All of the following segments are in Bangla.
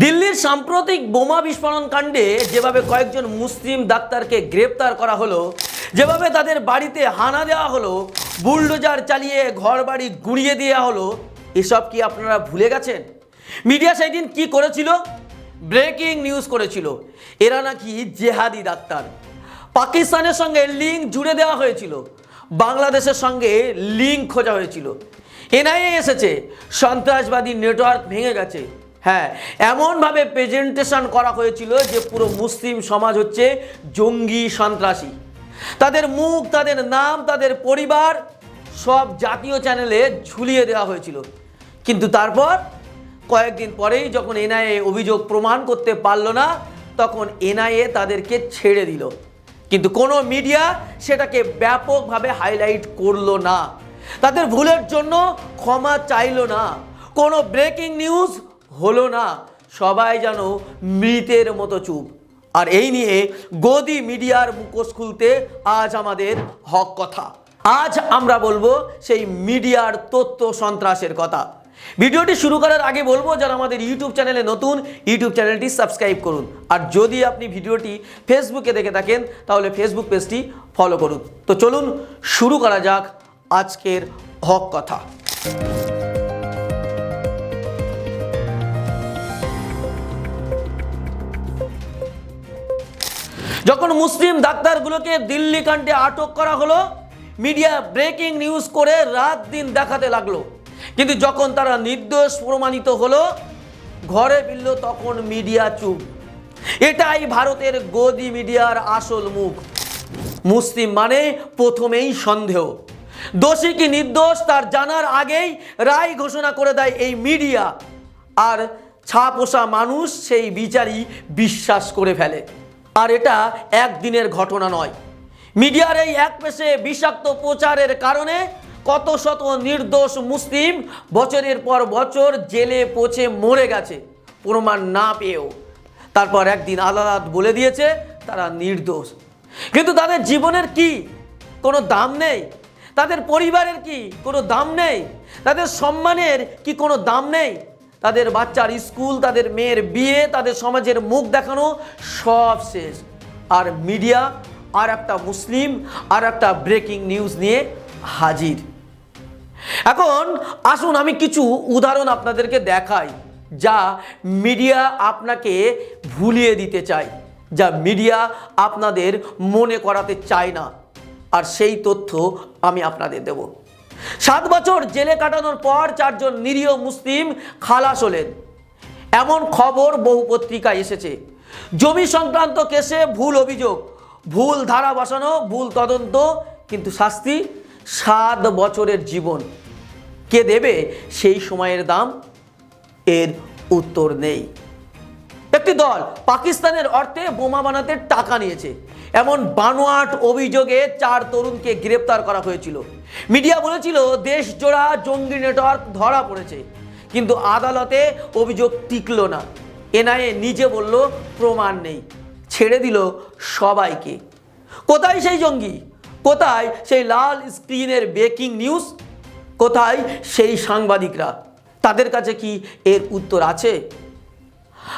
দিল্লির সাম্প্রতিক বোমা বিস্ফোরণ কাণ্ডে যেভাবে কয়েকজন মুসলিম ডাক্তারকে গ্রেপ্তার করা হলো, যেভাবে তাদের বাড়িতে হানা দেওয়া হলো, বুলডোজার চালিয়ে ঘর বাড়ি গুঁড়িয়ে দেওয়া হলো, এসব কি আপনারা ভুলে গেছেন? মিডিয়া সেই দিন কী করেছিল? ব্রেকিং নিউজ করেছিল। এরা নাকি জেহাদি ডাক্তার। পাকিস্তানের সঙ্গে লিঙ্ক জুড়ে দেওয়া হয়েছিল। বাংলাদেশের সঙ্গে লিঙ্ক খোঁজা হয়েছিল। এনআইএ এসেছে। সন্ত্রাসবাদী নেটওয়ার্ক ভেঙে গেছে। হ্যাঁ এমনভাবে প্রেজেন্টেশন করা হয়েছিল যে পুরো মুসলিম সমাজ হচ্ছে জঙ্গি সন্ত্রাসী। তাদের মুখ, তাদের নাম, তাদের পরিবার সব জাতীয় চ্যানেলে ঝুলিয়ে দেওয়া হয়েছিল। কিন্তু তারপর কয়েকদিন পরেই যখন এনআইএ অভিযোগ প্রমাণ করতে পারল না, তখন এনআইএ তাদেরকে ছেড়ে দিল। কিন্তু কোনো মিডিয়া সেটাকে ব্যাপকভাবে হাইলাইট করল না। তাদের ভুলের জন্য ক্ষমা চাইলো না। কোনো ব্রেকিং নিউজ হলো না, সবাই যেন মৃতের মতো চুপ। আর এই নিয়ে গদি মিডিয়ার মুখোশ খুলতে আজ আমাদের হক কথা। আজ আমরা বলব সেই মিডিয়ার তথ্য সন্ত্রাসের কথা। ভিডিওটি শুরু করার আগে বলব, যারা আমাদের ইউটিউব চ্যানেলে নতুন, ইউটিউব চ্যানেলটি সাবস্ক্রাইব করুন। আর যদি আপনি ভিডিওটি ফেসবুকে দেখে থাকেন, তাহলে ফেসবুক পেজটি ফলো করুন। তো চলুন, শুরু করা যাক আজকের হক কথা। যখন মুসলিম ডাক্তারগুলোকে দিল্লি কাণ্ডে আটক করা হলো, মিডিয়া ব্রেকিং নিউজ করে রাত দিন দেখাতে লাগল। কিন্তু যখন তারা নির্দোষ প্রমাণিত হলো, ঘরে ফিরল তখন মিডিয়া চুপ। এটাই ভারতের গদি মিডিয়ার আসল মুখ। মুসলিম মানে প্রথমেই সন্দেহ। দোষী কি নির্দোষ তার জানার আগেই রায় ঘোষণা করে দেয় এই মিডিয়া। আর ছাপোষা মানুষ সেই বিচারই বিশ্বাস করে ফেলে। আর এটা একদিনের ঘটনা নয়। মিডিয়ার এই এক পেশে বিষাক্ত প্রচারের কারণে কত শত নির্দোষ মুসলিম বছরের পর বছর জেলে পচে মরে গেছে, প্রমাণ না পেয়েও। তারপর একদিন আদালত বলে দিয়েছে, তারা নির্দোষ। কিন্তু তাদের জীবনের কি কোনো দাম নেই? তাদের পরিবারের কি কোনো দাম নেই? তাদের সম্মানের কি কোনো দাম নেই? তাদের বাচ্চার স্কুল, তাদের মেয়ের বিয়ে, তাদের সমাজের মুখ দেখানো সব শেষ। আর মিডিয়া, আর একটা মুসলিম, আর একটা ব্রেকিং নিউজ নিয়ে হাজির। এখন আসুন আমি কিছু উদাহরণ আপনাদেরকে দেখাই, যা মিডিয়া আপনাকে ভুলিয়ে দিতে চায়, যা মিডিয়া আপনাদের মনে করাতে চায় না। আর সেই তথ্য আমি আপনাদের দেব। সাত বছর জেলে কাটানোর পর চারজন নিরীহ মুসলিম খালাস হলেন। এমন খবর বহু পত্রিকায় এসেছে। জমি সংক্রান্ত কেসে ভুল অভিযোগ, ভুল ধারা বসানো, ভুল তদন্ত, কিন্তু শাস্তি, সাত বছরের জীবন। কে দেবে সেই সময়ের দাম? এর উত্তর নেই। একটি দল পাকিস্তানের অর্থে বোমা বানাতে টাকা নিয়েছে। এমন বানোয়াট অভিযোগে চার তরুণকে গ্রেপ্তার করা হয়েছিল। মিডিয়া বলেছিল, দেশ জোড়া জঙ্গি নেটওয়ার্ক ধরা পড়েছে, কিন্তু আদালতে অভিযোগ টিকল না। এনআইএ নিজে বলল, প্রমাণ নেই, ছেড়ে দিল সবাইকে। কোথায় সেই জঙ্গি? কোথায় সেই লাল স্ক্রিনের ব্রেকিং নিউজ? কোথায় সেই সাংবাদিকরা? তাদের কাছে কি এর উত্তর আছে?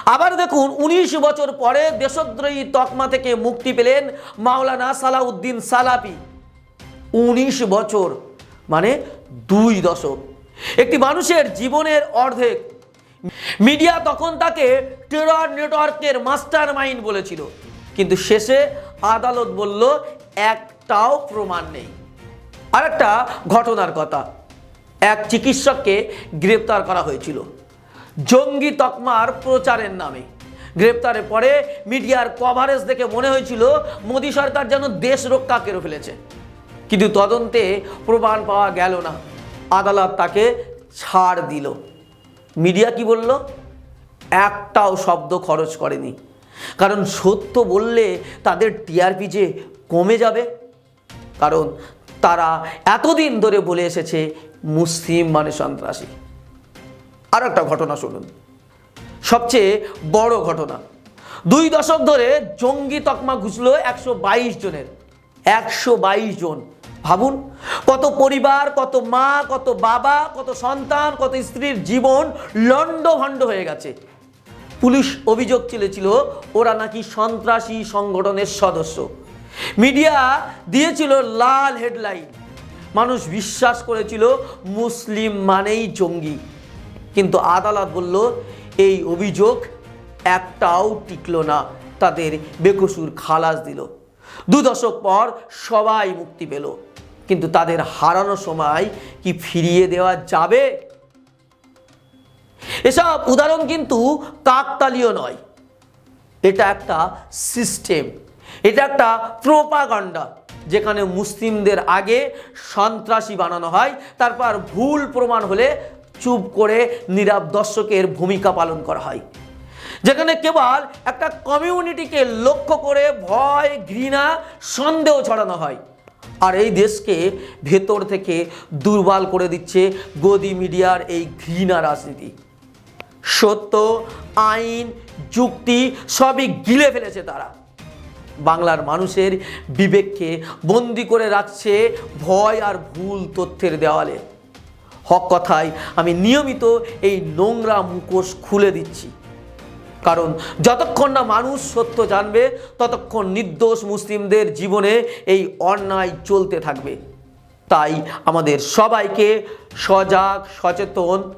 আবার দেখুন, উনিশ বছর পরে দেশদ্রোহী তকমা থেকে মুক্তি পেলেন মাওলানা সালাউদ্দিন সালাপি। উনিশ বছর মানে দুই দশক। একটি মানুষের জীবনের অর্ধেক। মিডিয়া তখন তাকে টেরর নেটওয়ার্কের মাস্টার মাইন্ড বলেছিল। কিন্তু শেষে আদালত বলল, একটাও প্রমাণ নেই। আরেকটা ঘটনার কথা। এক চিকিৎসককে গ্রেপ্তার করা হয়েছিল। জঙ্গি তকমার প্রচারের নামে। গ্রেপ্তারের পরে মিডিয়ার কভারেজ দেখে মনে হয়েছিল মোদী সরকার যেন দেশ রক্ষা করে ফেলেছে। কিন্তু তদন্তে প্রমাণ পাওয়া গেল না। আদালত তাকে ছাড় দিল। মিডিয়া কি বলল? একটাও শব্দ খরচ করেনি। কারণ সত্য বললে তাদের টিআরপি যে কমে যাবে। কারণ তারা এতদিন ধরে বলে এসেছে, মুসলিম মানে সন্ত্রাসী। আর একটা ঘটনা শুনুন। সবচেয়ে বড় ঘটনা। দুই দশক ধরে জঙ্গি তকমা ঘুষলো একশো বাইশ জনের। একশো বাইশ জন। ভাবুন, কত পরিবার, কত মা, কত বাবা, কত সন্তান, কত স্ত্রীর জীবন লণ্ডভণ্ড হয়ে গেছে। পুলিশ অভিযোগ চলেছিল, ওরা নাকি সন্ত্রাসী সংগঠনের সদস্য। মিডিয়া দিয়েছিল লাল হেডলাইন। মানুষ বিশ্বাস করেছিল, মুসলিম মানেই জঙ্গি। কিন্তু আদালত বলল, এই অভিযোগ একটাও টিকলো না। তাদের বেকসুর খালাস দিল। দু দশক পর সবাই মুক্তি পেল। কিন্তু তাদের হারানো সময় কি ফিরিয়ে দেওয়া যাবে? এসব উদাহরণ কিন্তু কাকতালীয় নয়। এটা একটা সিস্টেম। এটা একটা প্রোপাগান্ডা, যেখানে মুসলিমদের আগে সন্ত্রাসী বানানো হয়, তারপর ভুল প্রমাণ হলে চুপ করে নীরব দর্শকের ভূমিকা পালন করা হয়। যেখানে কেবল একটা কমিউনিটিকে লক্ষ্য করে ভয়, ঘৃণা, সন্দেহ ছড়ানো হয়। আর এই দেশকে ভেতর থেকে দুর্বল করে দিচ্ছে গদি মিডিয়ার এই ঘৃণা রাজনীতি। সত্য, আইন, যুক্তি সবই গিলে ফেলেছে তারা। বাংলার মানুষের বিবেককে বন্দি করে রাখছে ভয় আর ভুল তথ্যের দেওয়ালে। হক কথায় আমি নিয়মিত এই নোংরা মুখোশ খুলে দিচ্ছি। কারণ যতক্ষণ না মানুষ সত্য জানবে, ততক্ষণ নির্দোষ মুসলিমদের জীবনে এই অন্যায় চলতে থাকবে। তাই আমাদের সবাইকে সজাগ, সচেতন,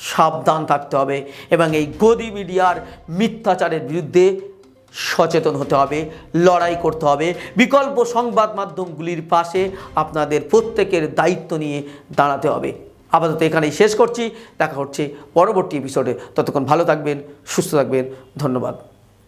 সাবধান থাকতে হবে এবং এই গদি মিডিয়ার মিথ্যাচারের বিরুদ্ধে সচেতন হতে হবে, লড়াই করতে হবে। বিকল্প সংবাদ মাধ্যমগুলির পাশে আপনাদের প্রত্যেকের দায়িত্ব নিয়ে দাঁড়াতে হবে। আপাতত এখানেই শেষ করছি। দেখা হচ্ছে পরবর্তী এপিসোডে ততক্ষণ ভালো থাকবেন সুস্থ থাকবেন। ধন্যবাদ।